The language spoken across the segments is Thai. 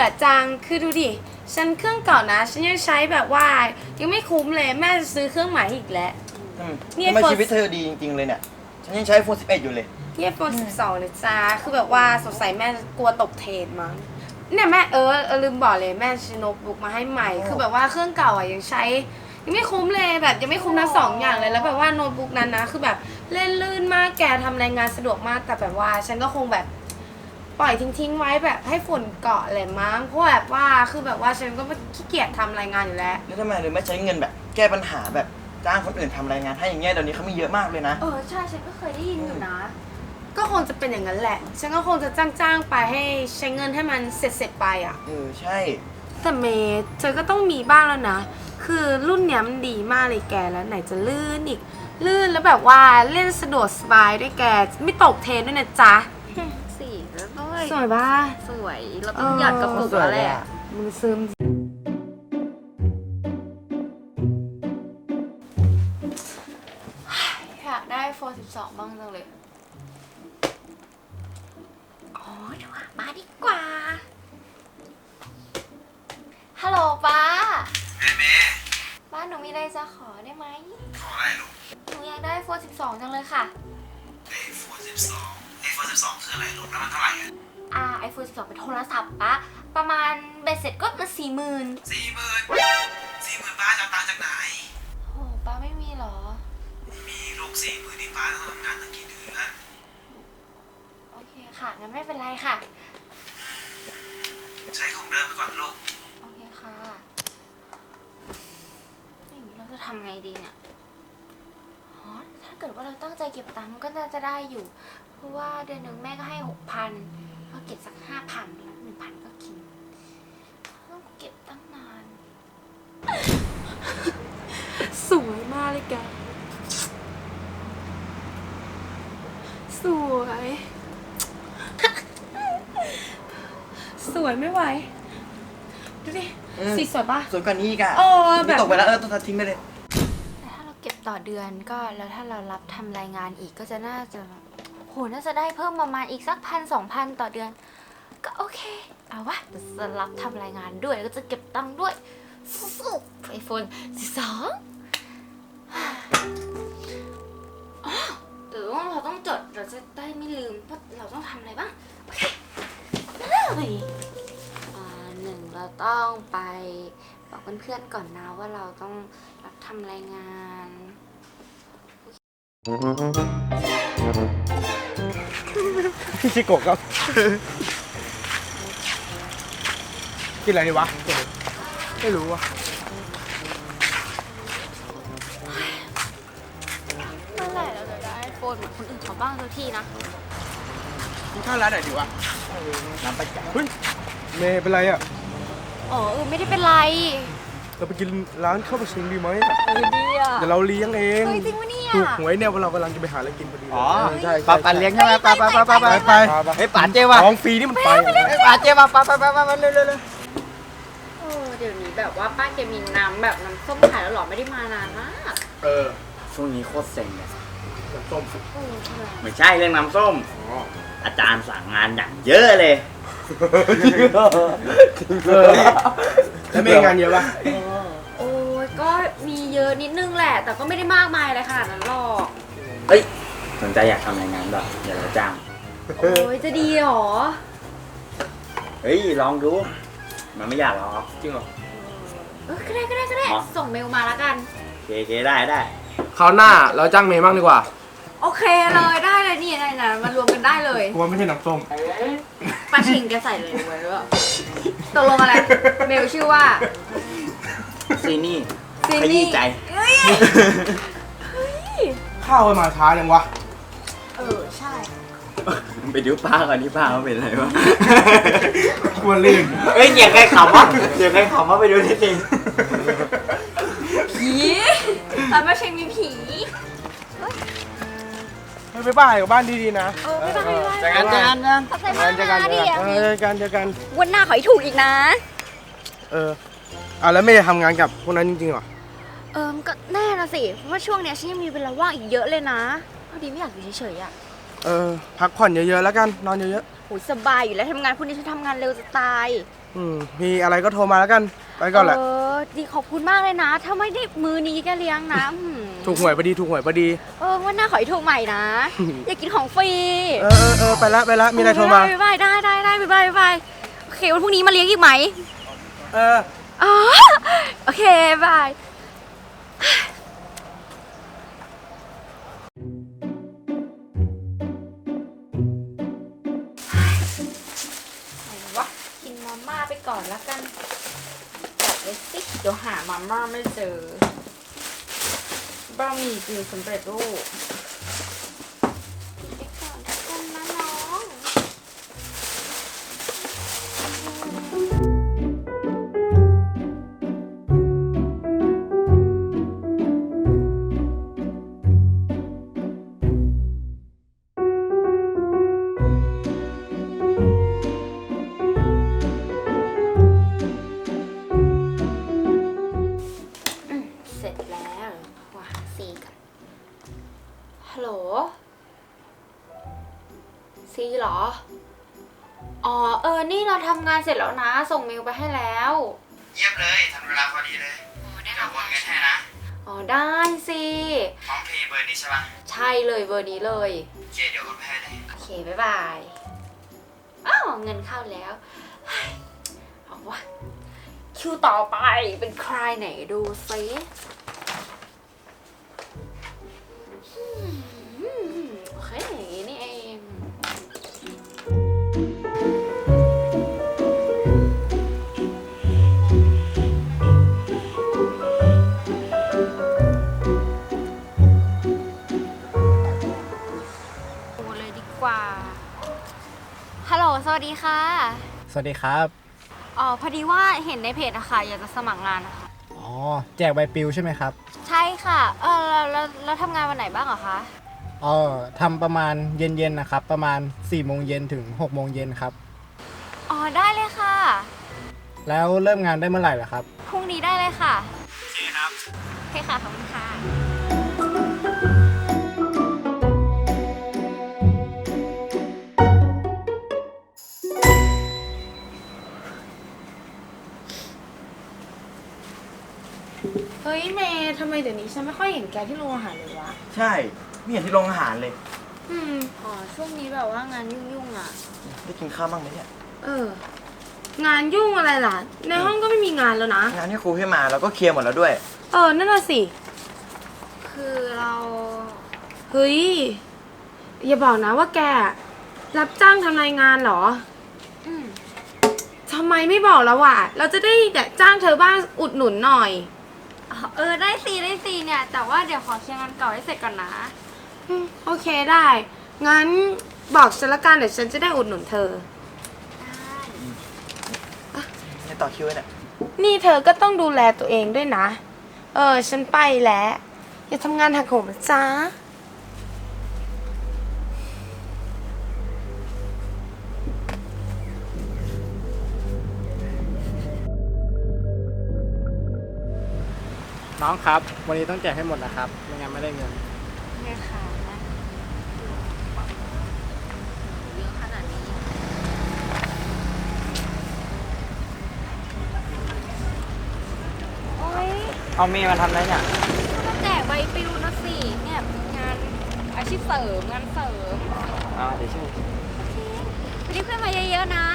บื่อจัง คือดูดิ ฉันเครื่องเก่านะ ฉันยังใช้แบบว่า ยังไม่คุ้มเลย แม่จะซื้อเครื่องใหม่อีกแล้ว อืมนี่ทำไม iPhone ชีวิตเธอดีจริงๆเลยเนี่ย ฉันยังใช้ iPhone 11 อยู่เลยที่ iPhone 12เลยจ้าคือแบบว่าสงสัยแม่กลัวตกเทรนด์มั้ง เนี่ยแม่เออเออลืมบอกเลยแม่ซื้อโน้ตบุ๊กมาให้ใหม่ คือแบบว่าเครื่องเก่าอะยังใช้ ยังไม่คุ้มเลยแบบยังไม่คุ้มทั้งสองอย่างเลย แล้วแบบว่าโน้ตบุ๊กนั้นนะ คือแบบเล่นลื่นมากแกทำรายงานสะดวกมาก แต่แบบว่าฉันก็คงแบบ ปล่อยทิ้งๆไว้แบบให้ฝุ่นเกาะเลยมั้งเพราะแบบว่าคือแบบว่าฉันก็ไม่ขี้เกียจทำรายงานอยู่แล้ว แล้วทำไมเธอไม่ใช้เงินแบบแก้ปัญหาแบบจ้างคนอื่นทำรายงานให้อย่างเงี้ยเดี๋ยวนี้เขามีเยอะมากเลยนะ เออใช่ฉันก็เคยได้ยินอยู่นะ ก็คงจะเป็นอย่างนั้นแหละ ฉันก็คงจะจ้างๆไปให้ใช้เงินให้มันเสร็จๆไปอะ เออใช่ แต่เมย์เธอก็ต้องมีบ้างแล้วนะ คือรุ่นเนี้ยมันดีมากเลยแกแล้วไหนจะลื่นอีก ลื่นแล้วแบบว่าเล่นสะดวกสบายด้วยแก ไม่ตกเทรนด์ด้วยนะจ๊ะสีแล้วด้วย สวยป่ะสวยเราต้องหยัดกระปุกแล้วแหละมันซึมอยากได้โฟน12บ้างจังเลยอ๋อดีกว่ามาดีกว่า ฮัลโหลป้าแม่เมย์ป้าหนูมีอะไรจะขอได้ไหม ขออะไรลูกหนูอยากได้โฟน12จังเลยค่ะไอโฟน12ไอโฟน12คืออะไรลูกแล้วมันเท่าไหร่อะ อ่าไอโฟน12 เป็นโทรศัพท์ป้าประมาณเบ็ดเสร็จก็มาสี่หมื่นสี่หมื่นสี่หมื่นป้าจะเอาตังค์จากไหนโอ้ป้าไม่มีเหรอ มีลูกสี่หมื่นที่ป้าต้องทำงานตั้งกี่เดือนโอเคค่ะ งั้นไม่เป็นไรค่ะ ใช้ของเดิมไปก่อนลูก โอเคค่ะอย่างนี้เราจะทำไงดีเนี่ยอ๋อถ้าเกิดว่าเราตั้งใจเก็บตังค์ก็น่าจะได้อยู่ เพราะว่าเดือนหนึ่งแม่ก็ให้หกพัน ก็เก็บสักห้าพันแล้วหนึ่งพันก็กินต้องเก็บตั้งนาน สวยมากเลยแกสวย สวยไม่ไหว ดูดิ อืม สีสวยปะ ส่วนกว่านี้อีกอะเออแบบไม่ตกไปแล้วเออต้องทิ้งไปเลย แต่ถ้าเราเก็บต่อเดือนก็แล้วถ้าเรารับทำรายงานอีกก็จะน่าจะ โหน่าจะได้เพิ่มประมาณอีกสักพันสองพันต่อเดือน ก็โอเค เอาวะจะรับทำรายงานด้วยแล้วก็จะเก็บตังค์ด้วยสู้ไอโฟนสิบสองหรือว่าเราต้องจดเราจะได้ไม่ลืมว่าเราต้องทำอะไรบ้างโอเคเลยอ่าหนึ่งเราต้องไปบอกเพื่อนๆก่อนนะว่าเราต้องรับทำรายงาน พี่ชิโกะครับ กินอะไรดีวะ ไม่รู้วะเมื่อไหร่เราจะได้ไอโฟนเหมือนคนอื่นเขาบ้างสักทีนะกินข้าวร้านไหนดีวะน้ำประจักษ์เฮ้ยเมย์เป็นไรอะอ๋อเออไม่ได้เป็นไร เราไปกินร้านข้าวปลาชิงดีไหมเออดีอะเดี๋ยวเราเลี้ยงเอง เฮ้ยจริงปะเนี่ย ถูกหวยเนี่ยว่าเรากำลังจะไปหาอะไรกินพอดีเลยอ๋อใช่ปลาปันเลี้ยงใช่ไหมปลาปลาปลาปลาไปไปเฮ้ยป่านเจ๊วะของฟรีนี่มันไปเฮ้ยป่านเจ๊วะปลาปลาปลาปลาเร็วเร็วเร็วเออเดี๋ยวนี้แบบว่าป้าแกมีน้ำแบบน้ำส้มขายแล้วหรอไม่ได้มานานมากเออช่วงนี้โคตรเซ็งเลยน้ำส้มเออใช่ไหมไม่ใช่เรื่องน้ำส้มอ๋ออาจารย์สั่งงานอย่างเยอะเลยเออแล้วเมย์งานเยอะปะโอ้ย ก็มีเยอะนิดนึงแหละ แต่ก็ไม่ได้มากมายอะไรขนาดนั้นหรอกเฮ้ยสนใจอยากทำรายงานแบบเดี๋ยวเราจ้าง โอ้ยจะดีเหรอเฮ้ย ลองดู มันไม่อยากหรอกจริงเหรอ เออก็ได้ก็ได้ก็ได้อ๋อ ส่งเมลมาแล้วกัน โอเคโอเคได้ได้ คราวหน้าเราจ้างเมย์บ้างดีกว่า โอเคเลยได้เลยนี่ไหนไหนมารวมกันได้เลยกลัวไม่ใช่น้ำส้มป้าชิงแกใส่เลยไว้ด้วยตกลงอะไร เมลชื่อว่า ซีนี่ ซีขยี้ใจ เอ้ยข้าวมาช้ายังวะ เออ ใช่ ไปดูป้าก่อนที่ป้าเขาเป็นอะไรวะกลัวลื่นเฮ้ยเสียงใครขำวะเสียงใครขำวะไปดูนิดนึงผีแต่ป้าชิงมีผี ไม่ไปบ้านกับบ้านดีๆนะเออไม่เป็นไรเจอกันเจอกันนะขอบใจเจอมากันกเจอนะกันดิเออเจอกันเจอกัน วันหน้าขอให้ถูกอีกนะ เอออะแล้วไม่ได้ทำงานกับพวกนั้นจริงๆเหรอ เออก็แน่นะสิ เพราะว่าช่วงเนี้ยฉันยังมีเวลาว่างอีกเยอะเลยนะพอดีไม่อยากอยู่เฉยๆอะเออ พักผ่อนเยอะๆแล้วกัน นอนเยอะโหยสบายอยู่แล้วทำงานพวกนี้ฉันทำงานเร็วจะตายๆอืมมีอะไรก็โทรมาแล้วกัน ไปก่อนแหละ เออดีขอบคุณมากเลยนะ ถ้าไม่ได้มือนี้แกเลี้ยงนะอืมถูกหวยพอดี ถูกหวยพอดี เออวันหน้าขอให้ถูกใหม่นะ อยากกินของฟรีเออเออเออไปละไปละมีอะไรโทรมา บ๊ายบายได้ได้ได้บ๊ายบายบ๊ายบายโอเควันพรุ่งนี้มาเลี้ยงอีกไหมเออ อ๋อโอเคบายไหน วะกินมาม่าไปก่อนแล้วกันจัดเลยสิ เดี๋ยวหามาม่าไม่เจอบะหมี่กึ่งสำเร็จรูป ฮัลโหล ซีเหรอ อ๋อ เออ นี่เราทำงานเสร็จแล้วนะ ส่งเมลไปให้แล้ว เยี่ยมเลยทันเวลาพอดีเลยเดี๋ยวโอนเงินให้นะอ๋อ ได้สิพร้อมเพย์เบอร์นี้ใช่ปะใช่เลยเบอร์นี้เลย โอเคเดี๋ยวโอนไปให้เลยโอเค บ๊ายบาย อ้าว เงินเข้าแล้วเฮ้ยเอาวะ คิวต่อไปเป็นใครไหนดูซิ สวัสดีค่ะสวัสดีครับ อ๋อพอดีว่าเห็นในเพจอะค่ะอยากจะสมัครงานนะคะอ๋อ แจกใบปลิวใช่ไหมครับ ใช่ค่ะ เออแล้วแล้วแล้วทำงานวันไหนบ้างเหรอคะ เออทำประมาณเย็นๆนะครับ ประมาณ4ี่โมงเย็นถึง6กโมงเย็นครับ อ๋อได้เลยค่ะ แล้วเริ่มงานได้เมื่อไหร่ล่ะครับ พรุ่งนี้ได้เลยค่ะ โอเคครับ โอเคค่ะขอบคุณค่ะ เฮ้ยเมย์ทำไมเดี๋ยวนี้ฉันไม่ค่อยเห็นแกที่โรงอาหารเลยวะ ใช่ไม่เห็นที่โรงอาหารเลย อืม อ๋อ ช่วงนี้แบบว่างานยุ่งๆอะ ได้กินข้าวบ้างไหมเนี่ย เออ งานยุ่งอะไรล่ะ ในห้องก็ไม่มีงานแล้วนะ งานที่ครูให้มาเราก็เคลียร์หมดแล้วด้วย เออ นั่นน่ะสิ คือเรา เฮ้ย อย่าบอกนะว่าแก รับจ้างทำรายงานเหรอ อืมทำไมไม่บอกแล้ววะเราจะได้แต่จ้างเธอบ้างอุดหนุนหน่อยอ๋อ เออได้สิได้สิเนี่ย แต่ว่าเดี๋ยวขอเคลียร์งานเก่าให้เสร็จก่อนนะอืมโอเคได้ งั้นบอกฉันละกันเดี๋ยวฉันจะได้อุดหนุนเธอให้ต่อคิวไว้เนี่ยนี่เธอก็ต้องดูแลตัวเองด้วยนะ เออ ฉันไปแล้ว อย่าทำงานหักโหมนะจ้า น้องครับ วันนี้ต้องแจกให้หมดนะครับ ไม่งั้นไม่ได้เงินเนี่ยค่ะเยอะขนาดนี้ โอ๊ยเอาเมย์มาทำอะไรเนี่ย ก็แจกใบปลิวนะสิ เนี่ยงานอาชีพเสริมงานเสริม อ่าเดี๋ยวช่วยวันนี้เพื่อนมาเยอะๆนะ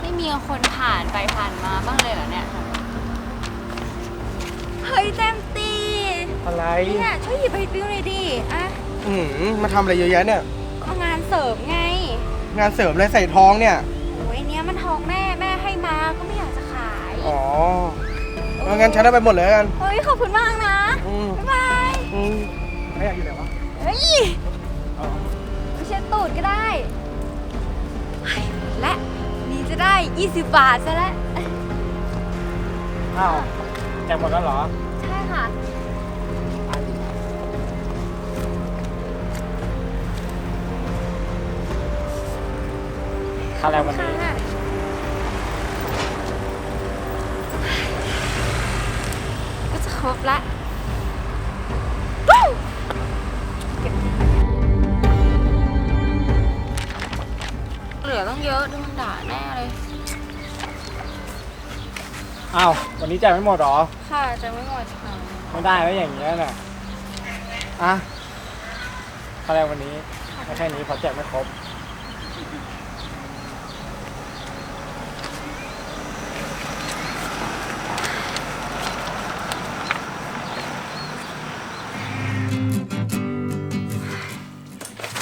ไม่มีคนผ่านไปผ่านมาบ้างเลยเหรอเนี่ย เฮ้ยเต็มตีอะไรเนี่ยช่วยหยิบใบปลิวหน่อยดิอะอืมมาทำอะไรเยอะแยะเนี่ยก็งานเสริมไง งานเสริมอะไรใส่ท้องเนี่ย โอ้ยเนี้ยมันทองแม่แม่ให้มาก็ไม่อยากจะขายอ๋อเอางั้นฉันเอาไปหมดเลยแล้วกัน เฮ้ยขอบคุณมากนะ อืมบ๊ายบาย อืมไม่อยากอยู่ไหนวะเฮ้ยไม่ใช่ตูดก็ได้เฮ้ยและนี่ จะได้ 20 บาทซะแล้ว อ้าวแจกหมดแล้วเหรอ ใช่ค่ะ ค่าแรงวันนี้ ค่ะ ก็จะครบละลือต้องเยอะโดนด่าแน่ อ้าววันนี้จ่ายไม่หมดเหรอ ค่ะจะไม่หมดค่ะไม่ได้ไม่อย่างเงี้ยน่ะอะค่าแรงวันนี้ไม่แค่นี้เพอแจกไม่ครบ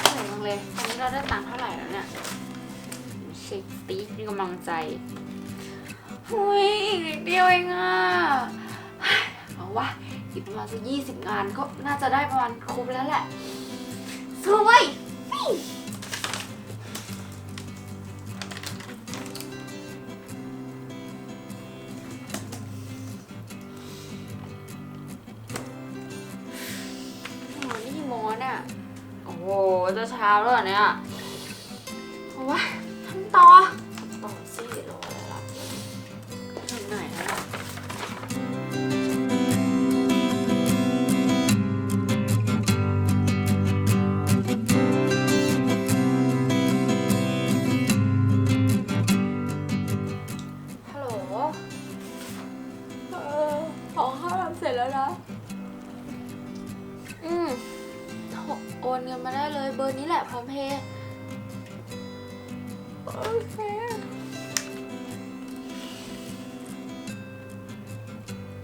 เหนื่อยจังเลยตอนนี้เราได้ตังค์เท่าไหร่แล้วเนี่ยเช็คตีมีกำลังใจ หุยอีกนิดเดียวเองอะเอาวะอีกประมาณสักยี่สิบงานก็น่าจะได้ประมาณครบแล้วแหละสวยโอ้นี่กี่โมงแล้วเนี่ยโอ้โหจะเช้าแล้วเนี่ย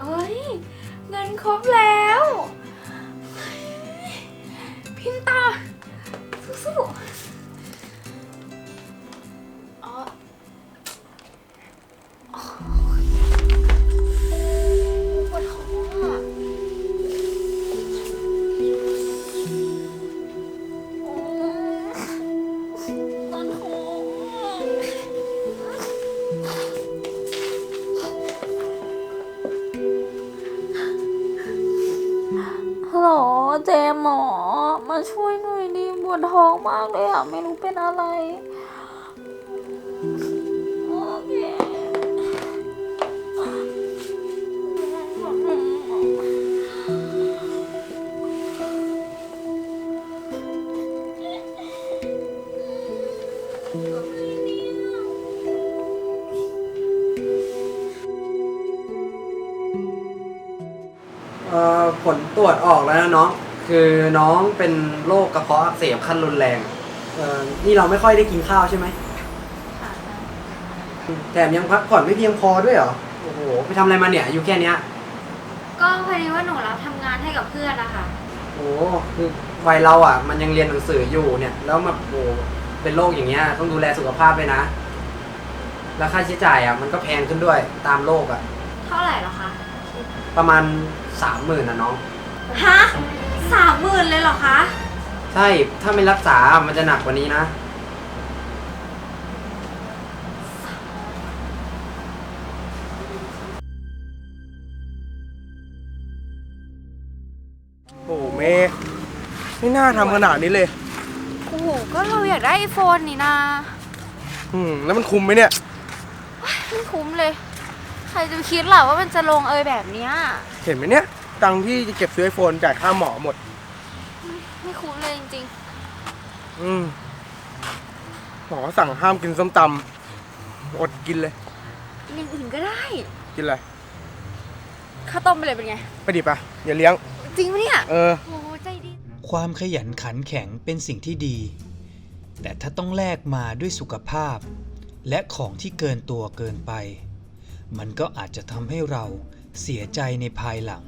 เอ้ย เงินครบแล้ว พิมตาสู้ๆ อะไร โอเคเอ่อผลตรวจออกแล้วนะน้อง คือน้องเป็นโรคกระเพาะอักเสบขั้นรุนแรง เอ่อนี่เราไม่ค่อยได้กินข้าวใช่ไหมแถมยังพักผ่อนไม่เพียงพอด้วยเหรอโอ้โหไปทำอะไรมาเนี่ยอายุแค่เนี้ยก็พอดีว่าหนูรับทำงานให้กับเพื่อนนะคะโอ้โหคือวัยเราอะ มันยังเรียนหนังสืออยู่เนี่ย แล้วมาโอ้โหเป็นโรคอย่างเงี้ยต้องดูแลสุขภาพด้วยนะ แล้วค่าใช้จ่ายอะมันก็แพงขึ้นด้วยตามโรคอะ เท่าไหร่เหรอคะประมาณสามหมื่นนะน้อง ฮะสามหมื่นเลยเหรอคะใช่ ถ้าไม่รักษา มันจะหนักกว่านี้นะ โอ้โหเมย์ไม่น่าทำขนาดนี้เลย โอ้โห ก็เราอยากได้ไอโฟนนี่นาอืม แล้วมันคุ้มไหมเนี่ย ไม่คุ้มเลย ใครจะไปคิดล่ะว่ามันจะลงเอยแบบเนี้ย เห็นไหมเนี่ย ตังค์ที่จะเก็บซื้อไอโฟนจ่ายค่าหมอหมด ไม่คุ้มเลยจริง อืมหมอสั่งห้ามกินส้มตำอดกินเลยๆอย่างอื่นก็ได้กินอะไรข้าวต้มไปเลยเป็นไง ไปดิปะอย่าเลี้ยง จริงปะเนี่ยเออ โอ้โหใจดี ความขยันขันแข็งเป็นสิ่งที่ดี แต่ถ้าต้องแลกมาด้วยสุขภาพ และของที่เกินตัวเกินไป มันก็อาจจะทำให้เราเสียใจในภายหลัง